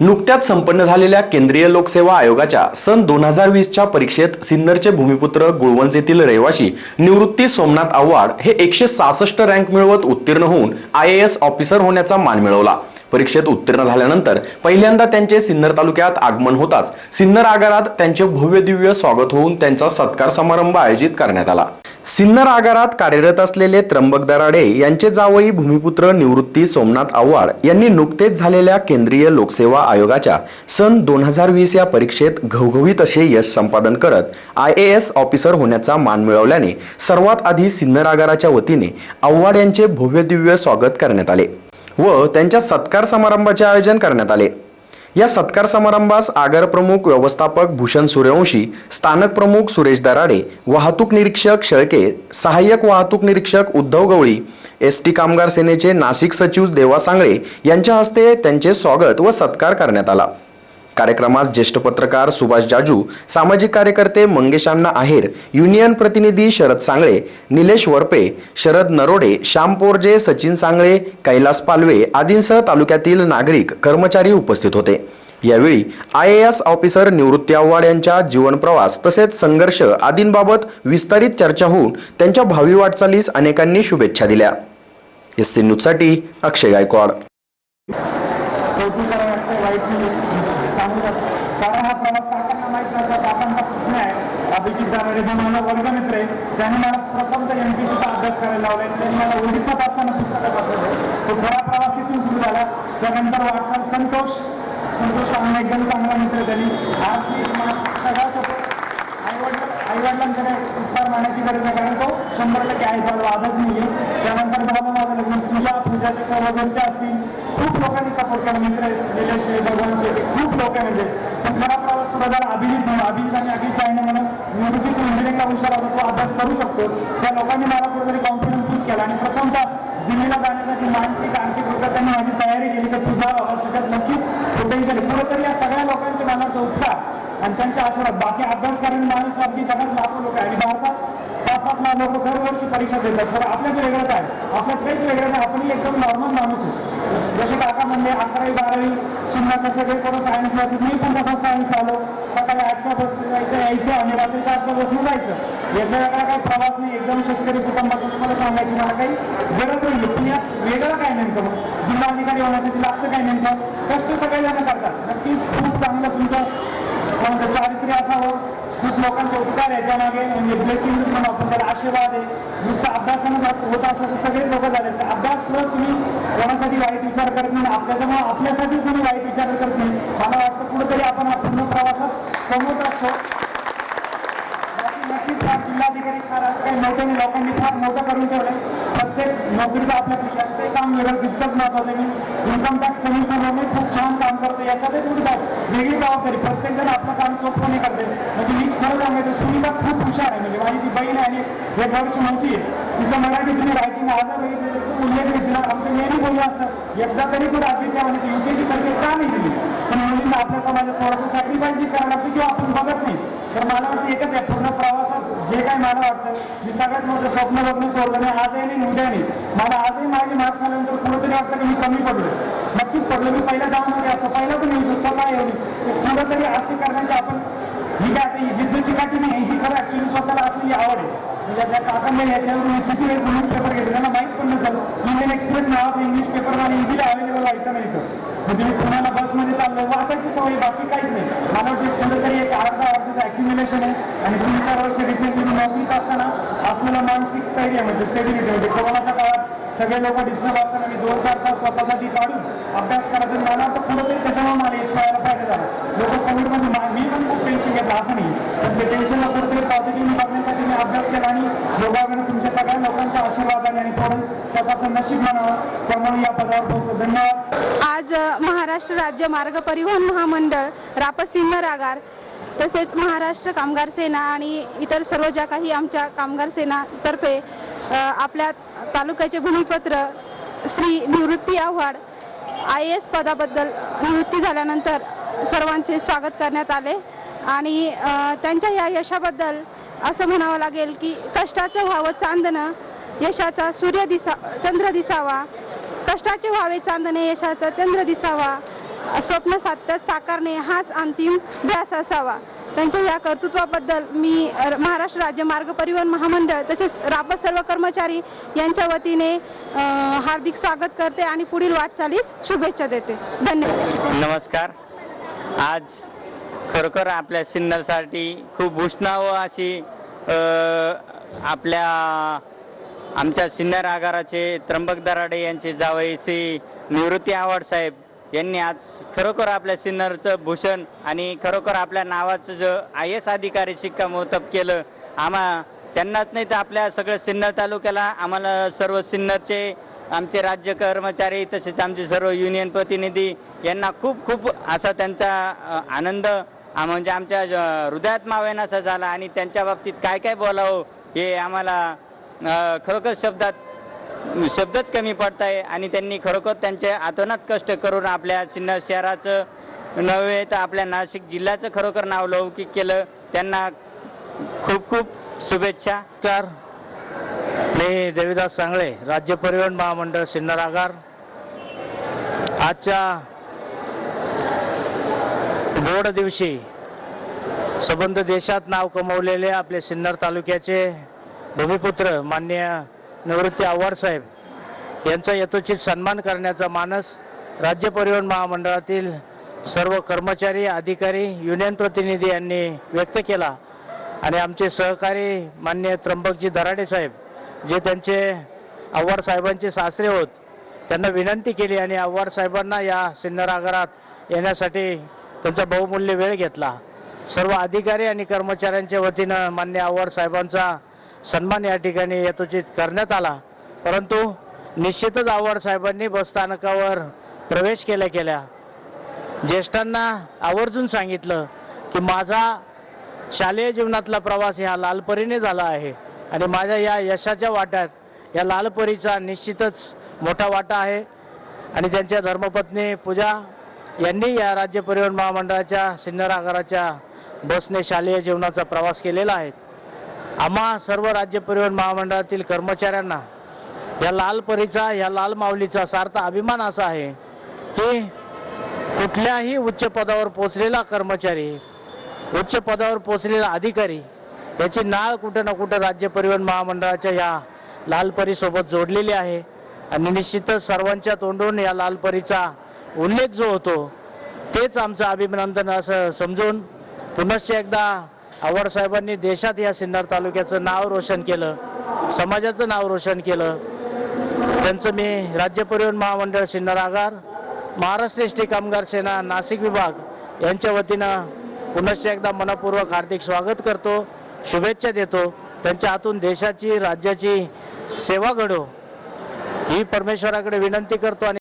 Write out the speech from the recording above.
नुकत्याच संपन्न झालेल्या केंद्रीय लोकसेवा आयोगाच्या सन दोन हजार वीसच्या परीक्षेत सिन्नरचे भूमिपुत्र गुळवंचेतील रहिवासी निवृत्ती सोमनाथ आव्हाड हे एकशे सहासष्ट रँक मिळवत उत्तीर्ण होऊन आय ए एस ऑफिसर होण्याचा मान मिळवला. परीक्षेत उत्तीर्ण झाल्यानंतर पहिल्यांदा त्यांचे सिन्नर तालुक्यात आगमन होताच. सिन्नर आगारात त्यांचे भव्य दिव्य स्वागत होऊन त्यांचा सत्कार समारंभ आयोजित करण्यात आला. सिन्नर आगारात कार्यरत असलेले त्र्यंबक दराडे यांचे जावई भूमिपुत्र निवृत्ती सोमनाथ आव्हाड यांनी नुकतेच झालेल्या केंद्रीय लोकसेवा आयोगाच्या सन दोन हजार वीस या परीक्षेत घवघवीत असे यश संपादन करत आय ए एस ऑफिसर होण्याचा मान मिळवल्याने सर्वात आधी सिन्नर आगाराच्या वतीने आव्हाड यांचे भव्य दिव्य स्वागत करण्यात आले. व त्यांच्या सत्कार समारंभाचे आयोजन करण्यात आले. या सत्कार समारंभास आगर प्रमुख व्यवस्थापक भूषण सूर्यवंशी स्थानक प्रमुख सुरेश दराडे वाहतूक निरीक्षक शेळके सहाय्यक वाहतूक निरीक्षक उद्धव गवळी एस टी कामगार सेनेचे नाशिक सचिव देवा सांगळे यांच्या हस्ते त्यांचे स्वागत व सत्कार करण्यात आला. कार्यक्रमास ज्येष्ठ पत्रकार सुभाष जाजू सामाजिक कार्यकर्ते मंगेशांना आहेर युनियन प्रतिनिधी शरद सांगळे निलेश वरपे शरद नरोडे श्याम पोरजे सचिन सांगळे कैलास पालवे आदींसह तालुक्यातील नागरिक कर्मचारी उपस्थित होते. यावेळी I A S officer Nivrutti Awhad यांच्या जीवनप्रवास तसेच संघर्ष आदींबाबत विस्तारित चर्चा होऊन त्यांच्या भावी वाटचालीस अनेकांनी शुभेच्छा दिल्या. एस सी न्यूजसाठी अक्षय गायकवाड कौतुक करावं वाटतं वाईट नाही चांगलं मला काकांना माहीत नसता काकांचा पुतण्या आहे. अभिजित दाराडे जो माझा वर्गमित्र आहे. त्याने मला प्रथमतः एम पी सीचा अभ्यास करायला लावला त्यांनी मला ओडिसात असताना पुस्तकं तो खरा प्रवास तिथून सुरू झाला. त्यानंतर वाटचाल संतोष. संतोष कामांना एकदम चांगला मित्र त्यांनी. आज मी मला सगळा आईवडील आईवडिलांकडे उपकार गरज नाही कारण तो शंभर टक्के आई त्याला वादच नाही आहे त्यानंतर झालं माझं लग्न पूजा पूजाचे सर्व घरचे असतील. खूप लोकांनी सपोर्ट केला. मित्र आहे, भगवान शेठ खूप लोक म्हणजे पण खरा प्रवास अभिजित म्हणून अभिजित आणि अभिजित आहे म्हणून निवृत्ती इंजिनिअरिंगला हुशार होता तो अभ्यास करू शकतो. त्या लोकांनी मला कुठेतरी कॉन्फिडन्स बूस्ट केला आणि प्रथमतः दिल्लीला जाण्यासाठी मानसिक आर्थिक रुद्धा त्यांनी माझी तयारी केली तर तुझा बाबा तुझ्यात नक्कीच पोटेन्शियल आहे. कुठेतरी या सगळ्या लोकांच्या मनाचा उत्साह आणि त्यांच्या आशीर्वाद बाकी अभ्यास करणारे माणूस अगदी जगात लाखो लोक आहे. आणि भारतात पाच सात लाख लोक दरवर्षी परीक्षा देतात. तर आपल्याच वेगळंच आहे. आपल्यात काहीच वेगळं नाही. आपण एकदम नॉर्मल माणूस आहे. जसे काका म्हणले अकरावी बारावी शिमला कसं काही कोण सायन्स नव्हतं मी पण तसा सायन्स आलो सकाळी आठच्या बसनं जायचं यायचं आणि रात्रीच्या आठच्या बसनं जायचं. याचा वेगळा काही प्रवास नाही. एकदम शेतकरी कुटुंबातून तुम्हाला सांगायची मला काही गरज नाही पण यात वेगळं काय नेमकं जिल्हा अधिकारी होण्यासाठी लागतं काय नेमकं? कष्ट सगळेजण करतात. नक्कीच खूप चांगलं तुमचं चारित्र्य असावं. खूप लोकांचे उपकार याच्या मागे म्हणजे ब्लेसिंग म्हणून आपण त्याला आशीर्वाद आहे. नुसतं अभ्यासानं होत असं तर सगळे लोक झाले अभ्यास प्लस तुम्ही कोणासाठी वाईट विचार करत नाही आपल्याच्यामुळे आपल्यासाठी कोणी वाईट विचार करत नाही. मला वाटतं कुठेतरी आपण पूर्ण प्रवासात कमवत असतो. नक्कीच हा जिल्हाधिकारी फार असं काही मोठं नाही लोकांनी फार मोठं करून ठेवलं प्रत्येक नोकरीचं आपल्या यांचंही काम वेगळं तितकंच महत्वाचं मी इन्कम टॅक्स कमिशनर म्हणून खूप छान काम करतो. याच्यातही थोडी वेगळी जबाबदारी. प्रत्येक जण आपलं काम चोखपणे करते म्हणजे मी खरं सांगायचं सुनीता आणि एक वर्ष नव्हती आहे. तिचं मराठी तुम्ही रायटिंग आलं बघितलं उल्लेख घेतला आमचं नेहमी बोललं असतं एकदा तरी पण त्या म्हणजे युपीएससी परीक्षा का नाही दिली? पण मुलींना आपल्या समाजात थोडंसं सॅक्रिफाईस करावं लागतं किंवा आपण बघत नाही. तर मला वाटतं एकच आहे पूर्ण प्रवासात जे काय मला वाटतं मी सगळ्यात मोठं स्वप्न बघणं सोडलं नाही आजही नाही उद्या नाही मला आजही माझी मार्क्स आल्यानंतर कुठंतरी वाटतं की मी कमी पडलो नक्कीच पडलो मी पहिल्या जाऊन असतो. पहिला पण येऊ शकतो काय येऊ कुठंतरी असे करण्याचे आपण ही काय आता जिद्दची काठी नाही ही खरं ऍक्च्युली स्वतःला असलेली आवड आहे. म्हणजे त्या काकांनी याच्यावर मी किती वेळेस न्यूज पेपर घेतले त्यांना माहीत पण नसेल. इंडियन एक्सप्रेस नावाचा इंग्लिश पेपर मला इझिली अवेलेबल व्हायचं नाही इथं. म्हणजे मी पुण्याला बसमध्ये चाललो वाचायची सवय बाकी काहीच नाही. मला वाटतं कुठेतरी एक अर्धा वर्षाचं ॲक्युम्युलेशन आहे. आणि तीन चार वर्ष रिसेंटली मी नोकरीत असताना असलेलं मानसिक स्थैर्य म्हणजे स्टेबिलिटी म्हणजे कोरोनाच्या काळात सगळे लोक डिस्टर्ब असताना मी दोन चार तास स्वतःसाठी काढून अभ्यास करायचं आणि मला वाटतं कुठेतरी त्याच्यामुळे मला यश पाहायला फायदा झाला. लोक कोविडमध्ये टेन्शन घेतलं असं नाही. पण ते टेन्शनला कुठेतरी पॉझिटिव्ह बघण्यासाठी मी अभ्यास केला आणि योगाकडे तुमच्या सगळ्या लोकांच्या आशीर्वादाने आणि थोडं स्वतःचं नशीब म्हणावं त्यामुळे या पदावर बोलतो धन्यवाद. आज महाराष्ट्र राज्य मार्ग परिवहन महामंडळ रापसिंह रागार तसेच महाराष्ट्र कामगार सेना आणि इतर सर्व ज्या काही आमच्या कामगार सेनातर्फे अ, आपल्या तालुक्याचे भूमिपत्र Shri Nivrutti Awhad I A S पदाबद्दल निवृत्ती झाल्यानंतर सर्वांचे स्वागत करण्यात आले. आणि त्यांच्या या यशाबद्दल असं म्हणावं लागेल की कष्टाचं व्हावं चांदणं यशाचा सूर्य दिसा चंद्र दिसावा. कष्टाचे व्हावे चांदणे यशाचा चंद्र दिसावा. स्वप्न सातत्यात साकारणे हाच अंतिम ध्यास असावा. त्यांच्या या कर्तृत्वाबद्दल मी महाराष्ट्र राज्य मार्ग परिवहन महामंडळ तसेच राबत सर्व कर्मचारी यांच्या वतीने हार्दिक स्वागत करते आणि पुढील वाटचालीस शुभेच्छा देते. धन्यवाद. नमस्कार. आज खरोखर आपल्या सिन्नरसाठी खूप उष्णाव अशी आपल्या आमच्या सिन्नर आगाराचे त्र्यंबक दराडे यांचे जावई श्री निवृत्ती आव्हाड साहेब यांनी आज खरोखर आपल्या सिन्नरचं भूषण आणि खरोखर आपल्या नावाचं ज आय एस अधिकारी शिक्कामोर्तब केलं. आम्हा त्यांनाच नाही तर आपल्या सगळं सिन्नर तालुक्याला आम्हाला सर्व सिन्नरचे आमचे राज्य कर्मचारी तसेच आमचे सर्व युनियन प्रतिनिधी यांना खूप खूप असा त्यांचा आनंद म्हणजे आमच्या हृदयात मावेन असा झाला आणि त्यांच्या बाबतीत काय काय बोलावं हे आम्हाला खरोखर शब्दात शब्दच कमी पडत आहे आणि त्यांनी खरोखर त्यांचे आतोनात कष्ट करून आपल्या सिन्नर शहराचं नव्हे तर आपल्या नाशिक जिल्ह्याचं खरोखर नाव लौकिक केलं. त्यांना खूप खूप शुभेच्छा. कार मी देविदास सांगळे राज्य परिवहन महामंडळ सिन्नर आगार आजच्या गोड दिवशी संबंध देशात नाव कमवलेले आपले सिन्नर तालुक्याचे भूमिपुत्र मान्य निवृत्ती आव्हाडसाहेब यांचा यथोचित सन्मान करण्याचा मानस राज्य परिवहन महामंडळातील सर्व कर्मचारी अधिकारी युनियन प्रतिनिधी यांनी व्यक्त केला. आणि आमचे सहकारी मान्य त्र्यंबकजी दराडे साहेब जे त्यांचे आव्हाड साहेबांचे सासरे होत त्यांना विनंती केली आणि आव्हाड साहेबांना या सिन्नर आगारात येण्यासाठी त्यांचा बहुमूल्य वेळ घेतला. सर्व अधिकारी आणि कर्मचाऱ्यांच्या वतीनं मान्य आव्हाड साहेबांचा सन्मान या ठिकाणी यथोचित करण्यात आला. परंतु निश्चितच आव्हाड साहेबांनी बसस्थानकावर प्रवेश केल्या केल्या. ज्येष्ठांना आवर्जून सांगितलं की माझा शालेय जीवनातला प्रवास ह्या लालपरीने झाला आहे. आणि माझ्या या यशाच्या वाट्यात या लालपरीचा निश्चितच मोठा वाटा आहे. आणि त्यांच्या धर्मपत्नी पूजा यांनी या राज्य परिवहन महामंडळाच्या सिन्नर आगाराच्या बसने शालेय जीवनाचा प्रवास केलेला आहे. आम्हा सर्व राज्य परिवहन महामंडळातील कर्मचाऱ्यांना या लाल परीचा या लाल माऊलीचा सार्थ अभिमान असा आहे की कुठल्याही उच्च पदावर पोचलेला कर्मचारी उच्च पदावर पोचलेला अधिकारी याची नाळ कुठं ना कुठं राज्य परिवहन महामंडळाच्या या लालपरीसोबत जोडलेली आहे. आणि निश्चितच सर्वांच्या तोंडून या लालपरीचा उल्लेख जो होतो तेच आमचं अभिनंदन असं समजून पुनश्च एकदा आवड साहेबांनी देशात या सिन्नर तालुक्याचं नाव रोशन केलं समाजाचं नाव रोशन केलं. त्यांचं मी राज्य परिवहन महामंडळ सिन्नर आगार महाराष्ट्र एस टी कामगार सेना नाशिक विभाग यांच्या वतीनं पुनश्च एकदा मनपूर्वक हार्दिक स्वागत करतो. शुभेच्छा देतो. त्यांच्या हातून देशाची राज्याची सेवा घडो. ही परमेश्वराकडे विनंती करतो आणि